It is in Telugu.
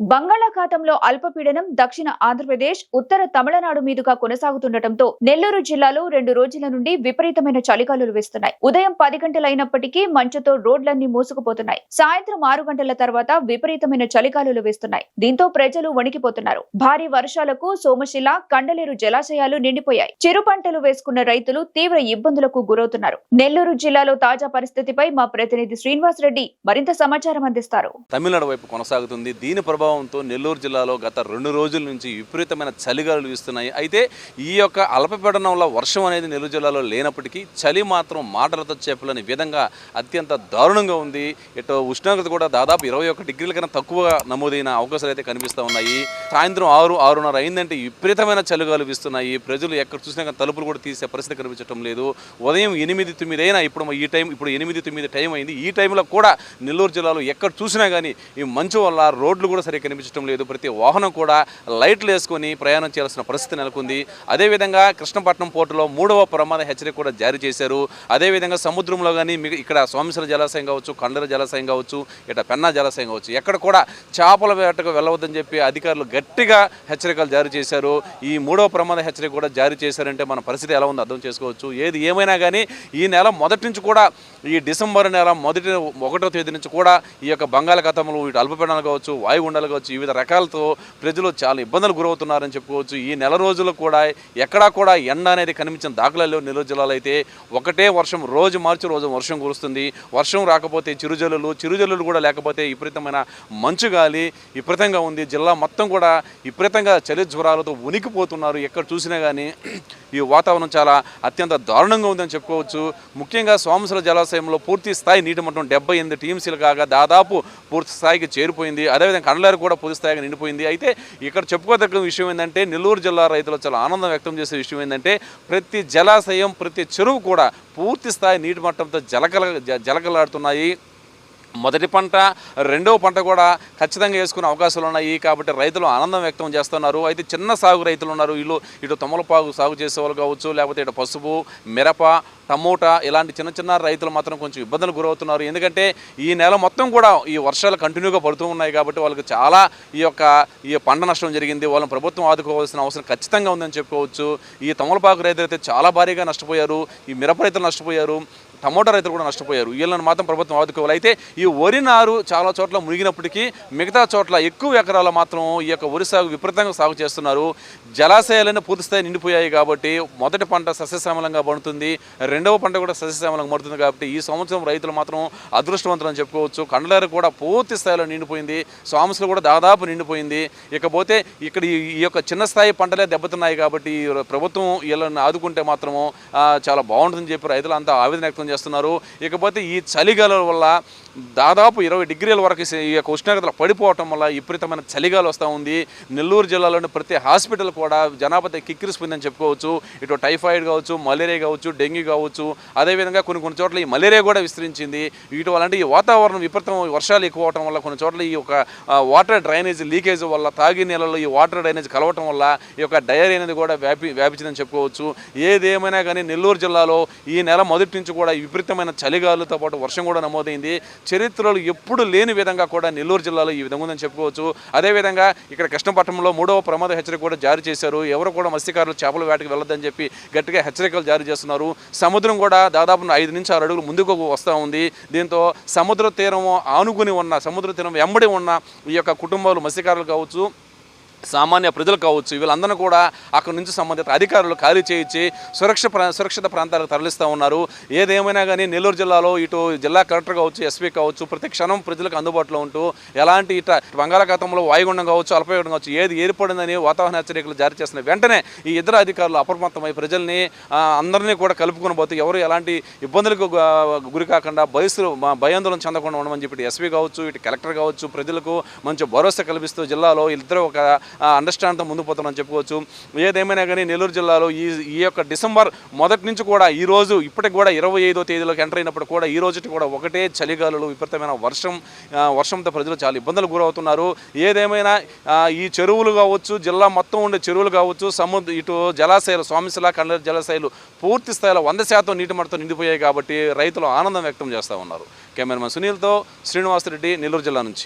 బంగాళాఖాతంలో అల్పపీడనం దక్షిణ ఆంధ్రప్రదేశ్ ఉత్తర తమిళనాడు మీదుగా కొనసాగుతుండటంతో నెల్లూరు జిల్లాలో రెండు రోజుల నుండి విపరీతమైన చలిగాలులు వేస్తున్నాయి. ఉదయం పది గంటలైనప్పటికీ మంచుతో రోడ్లన్నీ మూసుకుపోతున్నాయి. సాయంత్రం ఆరు గంటల తర్వాత విపరీతమైన చలిగాలులు వేస్తున్నాయి. దీంతో ప్రజలు వణికిపోతున్నారు. భారీ వర్షాలకు సోమశిల కండలేరు జలాశయాలు నిండిపోయాయి. చిరు పంటలు వేసుకున్న రైతులు తీవ్ర ఇబ్బందులకు గురవుతున్నారు. నెల్లూరు జిల్లాలో తాజా పరిస్థితిపై మా ప్రతినిధి శ్రీనివాస్ రెడ్డి మరింత సమాచారం అందిస్తారు. తమిళనాడు వైపు కొనసాగుతుంది. దీని ప్రభావంతో నెల్లూరు జిల్లాలో గత రెండు రోజుల నుంచి విపరీతమైన చలిగాలు వీస్తున్నాయి. అయితే ఈ యొక్క అల్పపీడనం వల్ల వర్షం అనేది నెల్లూరు జిల్లాలో లేనప్పటికీ చలి మాత్రం మాటలతో చెప్పలేని విధంగా అత్యంత దారుణంగా ఉంది. ఇటు ఉష్ణోగ్రత కూడా దాదాపు ఇరవై ఒక్క డిగ్రీల కన్నా తక్కువ నమోదైన అవకాశాలు అయితే కనిపిస్తూ ఉన్నాయి. సాయంత్రం ఆరు ఆరున్నర అయిందంటే విపరీతమైన చలిగాలు వీస్తున్నాయి. ప్రజలు ఎక్కడ చూసినా కానీ తలుపులు కూడా తీసే పరిస్థితి కనిపించడం లేదు. ఉదయం ఎనిమిది తొమ్మిది అయినా ఇప్పుడు ఈ టైం ఇప్పుడు ఎనిమిది తొమ్మిది టైం అయింది. ఈ టైంలో కూడా నెల్లూరు జిల్లాలో ఎక్కడ చూసినా కానీ ఈ మంచు వల్ల రోడ్లు కూడా సరిగ్గా కనిపించడం లేదు. ప్రతి వాహనం కూడా లైట్లు వేసుకొని ప్రయాణం చేయాల్సిన పరిస్థితి నెలకొంది. అదేవిధంగా కృష్ణపట్నం పోర్టులో మూడవ ప్రమాద హెచ్చరిక కూడా జారీ చేశారు. అదేవిధంగా సముద్రంలో కానీ ఇక్కడ సోమేశ్వర జలాశయం కావచ్చు కండల జలాశయం కావచ్చు ఇట పెన్నా జలాశయం కావచ్చు ఎక్కడ కూడా చేపల వేటకు వెళ్ళవద్దని చెప్పి అధికారులు గట్టిగా హెచ్చరికలు జారీ చేశారు. ఈ మూడవ ప్రమాద హెచ్చరిక కూడా జారీ చేశారంటే మన పరిస్థితి ఎలా ఉందో అర్థం చేసుకోవచ్చు. ఏది ఏమైనా కానీ ఈ నెల మొదటి నుంచి కూడా ఈ డిసెంబర్ నెల మొదటి ఒకటో తేదీ నుంచి కూడా ఈ యొక్క బంగాళాఖాతంలో వీటి అల్పపీడనాలు కావచ్చు వాయుగుండాలు కావచ్చు వివిధ రకాలతో ప్రజలు చాలా ఇబ్బందులు గురవుతున్నారని చెప్పుకోవచ్చు. ఈ నెల రోజులు కూడా ఎక్కడా కూడా ఎండ అనేది కనిపించిన దాఖలాలు నెల్లూరు జిల్లాలో అయితే ఒకటే వర్షం రోజు మార్చి రోజు వర్షం కురుస్తుంది. వర్షం రాకపోతే చిరుజల్లులు చిరుజల్లులు కూడా లేకపోతే విపరీతమైన మంచు గాలి విపరీతంగా ఉంది. జిల్లా మొత్తం కూడా విపరీతంగా చలి జ్వరాలతో ఉనికిపోతున్నారు. ఎక్కడ చూసినా కానీ ఈ వాతావరణం చాలా అత్యంత దారుణంగా ఉందని చెప్పుకోవచ్చు. ముఖ్యంగా సోమసుల జలాశయంలో పూర్తి స్థాయి నీటి మట్టం డెబ్బై ఎనిమిది టీఎంసీలు కాగా దాదాపు పూర్తి స్థాయికి చేరిపోయింది. అదేవిధంగా కండలేరు కూడా పూర్తి స్థాయిగా నిండిపోయింది. అయితే ఇక్కడ చెప్పుకోదగ్గ విషయం ఏంటంటే నెల్లూరు జిల్లా రైతులు చాలా ఆనందం వ్యక్తం చేసే విషయం ఏంటంటే ప్రతి జలాశయం ప్రతి చెరువు కూడా పూర్తి స్థాయి నీటి మట్టంతో జలకల జలకలాడుతున్నాయి. మొదటి పంట రెండవ పంట కూడా ఖచ్చితంగా వేసుకునే అవకాశాలు ఉన్నాయి. కాబట్టి రైతులు ఆనందం వ్యక్తం చేస్తున్నారు. అయితే చిన్న సాగు రైతులు ఉన్నారు. వీళ్ళు ఇటు తమలపాకు సాగు చేసే వాళ్ళు కావచ్చు లేకపోతే ఇటు పసుపు మిరప టమోటా ఇలాంటి చిన్న చిన్న రైతులు మాత్రం కొంచెం ఇబ్బందులు గురవుతున్నారు. ఎందుకంటే ఈ నెల మొత్తం కూడా ఈ వర్షాలు కంటిన్యూగా పడుతూ ఉన్నాయి కాబట్టి వాళ్ళకి చాలా ఈ యొక్క ఈ పంట నష్టం జరిగింది. వాళ్ళని ప్రభుత్వం ఆదుకోవాల్సిన అవసరం ఖచ్చితంగా ఉందని చెప్పుకోవచ్చు. ఈ తమలపాకు రైతులు అయితే చాలా భారీగా నష్టపోయారు. ఈ మిరప రైతులు నష్టపోయారు. టమోటా రైతులు కూడా నష్టపోయారు. వీళ్ళని మాత్రం ప్రభుత్వం ఆదుకోవాలి అయితే ఈ వరి నారు చాలా చోట్ల మునిగినప్పటికీ మిగతా చోట్ల ఎక్కువ ఎకరాల మాత్రం ఈ యొక్క వరి సాగు విపరీతంగా సాగు చేస్తున్నారు. జలాశయాలన్నీ పూర్తిస్థాయి నిండిపోయాయి కాబట్టి మొదటి పంట సస్యశ్యామలంగా పడుతుంది. రెండవ పంట కూడా సస్యశ్యామలంగా పడుతుంది కాబట్టి ఈ సంవత్సరం రైతులు మాత్రం అదృష్టవంతులు అని చెప్పుకోవచ్చు. కండలేరు కూడా పూర్తి స్థాయిలో నిండిపోయింది. సోమసులు కూడా దాదాపు నిండిపోయింది. ఇకపోతే ఇక్కడ ఈ యొక్క చిన్న స్థాయి పంటలే దెబ్బతున్నాయి కాబట్టి ఈ ప్రభుత్వం వీళ్ళని ఆదుకుంటే మాత్రము చాలా బాగుంటుందని చెప్పి రైతులు అంతా ఆవేదన వ్యక్తం చేస్తున్నారు. ఇకపోతే ఈ చలిగల వల్ల దాదాపు ఇరవై డిగ్రీల వరకు ఈ యొక్క ఉష్ణోగ్రతలు పడిపోవటం వల్ల విపరీతమైన చలిగాలు వస్తూ ఉంది. నెల్లూరు జిల్లాలోని ప్రతి హాస్పిటల్ కూడా జనాభా కిక్కిరిసిపోయిందని చెప్పుకోవచ్చు. ఇటు టైఫాయిడ్ కావచ్చు మలేరియా కావచ్చు డెంగ్యూ కావచ్చు. అదేవిధంగా కొన్ని కొన్ని చోట్ల ఈ మలేరియా కూడా విస్తరించింది. వీటి వల్ల అంటే ఈ వాతావరణం విపరీతం వర్షాలు ఎక్కువ అవటం వల్ల కొన్ని చోట్ల ఈ యొక్క వాటర్ డ్రైనేజ్ లీకేజ్ వల్ల తాగి నీళ్ళలో ఈ వాటర్ డ్రైనేజ్ కలవటం వల్ల ఈ యొక్క డయరీ అనేది కూడా వ్యాపి వ్యాపించిందని చెప్పుకోవచ్చు. ఏదేమైనా కానీ నెల్లూరు జిల్లాలో ఈ నెల మొదటి నుంచి కూడా విపరీతమైన చలిగాలుతో పాటు వర్షం కూడా నమోదైంది. చరిత్రలో ఎప్పుడు లేని విధంగా కూడా నెల్లూరు జిల్లాలో ఈ విధంగా ఉందని చెప్పుకోవచ్చు. అదేవిధంగా ఇక్కడ కృష్ణపట్నంలో మూడవ ప్రమాద హెచ్చరిక కూడా జారీ చేశారు. ఎవరు కూడా మత్స్యకారులు చేపల వేటకి వెళ్ళొద్దని చెప్పి గట్టిగా హెచ్చరికలు జారీ చేస్తున్నారు. సముద్రం కూడా దాదాపు ఐదు నుంచి ఆరు అడుగులు ముందుకు వస్తూ ఉంది. దీంతో సముద్ర తీరం ఆనుకుని ఉన్న సముద్ర తీరం వెంబడి ఉన్న ఈ యొక్క కుటుంబాలు మత్స్యకారులు కావచ్చు సామాన్య ప్రజలు కావచ్చు వీళ్ళందరూ కూడా అక్కడ నుంచి సంబంధిత అధికారులు ఖాళీ చేయించి సురక్ష సురక్షిత ప్రాంతాలకు తరలిస్తూ ఉన్నారు. ఏదేమైనా కానీ నెల్లూరు జిల్లాలో ఇటు జిల్లా కలెక్టర్ కావచ్చు ఎస్పీ కావచ్చు ప్రతి క్షణం ప్రజలకు అందుబాటులో ఉంటూ ఎలాంటి ఇట బంగాళాఖాతంలో వాయుగుండం కావచ్చు అల్పయోగం కావచ్చు ఏది ఏర్పడిందని వాతావరణ హెచ్చరికలు జారీ చేసిన వెంటనే ఈ ఇద్దరు అధికారులు అప్రమత్తమై ప్రజల్ని అందరినీ కూడా కలుపుకొని పోతూ ఎవరు ఎలాంటి ఇబ్బందులకు గురి కాకుండా భయస్సు భయాందోళన చెందకుండా ఉండమని చెప్పి ఎస్పీ కావచ్చు ఇటు కలెక్టర్ కావచ్చు ప్రజలకు మంచి భరోసా కల్పిస్తూ జిల్లాలో ఇద్దరు ఒక అండర్స్టాండ్తో ముందు పోతామని చెప్పుకోవచ్చు. ఏదేమైనా కానీ నెల్లూరు జిల్లాలో ఈ ఈ యొక్క డిసెంబర్ మొదటి నుంచి కూడా ఈ రోజు ఇప్పటికి కూడా ఇరవై ఐదో తేదీలోకి ఎంటర్ అయినప్పుడు కూడా ఈ రోజుకి కూడా ఒకటే చలిగాలులు విపరీతమైన వర్షం వర్షంతో ప్రజలు చాలా ఇబ్బందులు గురవుతున్నారు. ఏదేమైనా ఈ చెరువులు కావచ్చు జిల్లా మొత్తం ఉండే చెరువులు కావచ్చు సముద్ర ఇటు జలాశయాలు స్వామిశిల కండల జలాశయాలు పూర్తి స్థాయిలో వంద శాతం నీటి మట్టతో నిండిపోయాయి కాబట్టి రైతులు ఆనందం వ్యక్తం చేస్తూ ఉన్నారు. కెమెరామెన్ సునీల్తో శ్రీనివాసరెడ్డి నెల్లూరు జిల్లా నుంచి.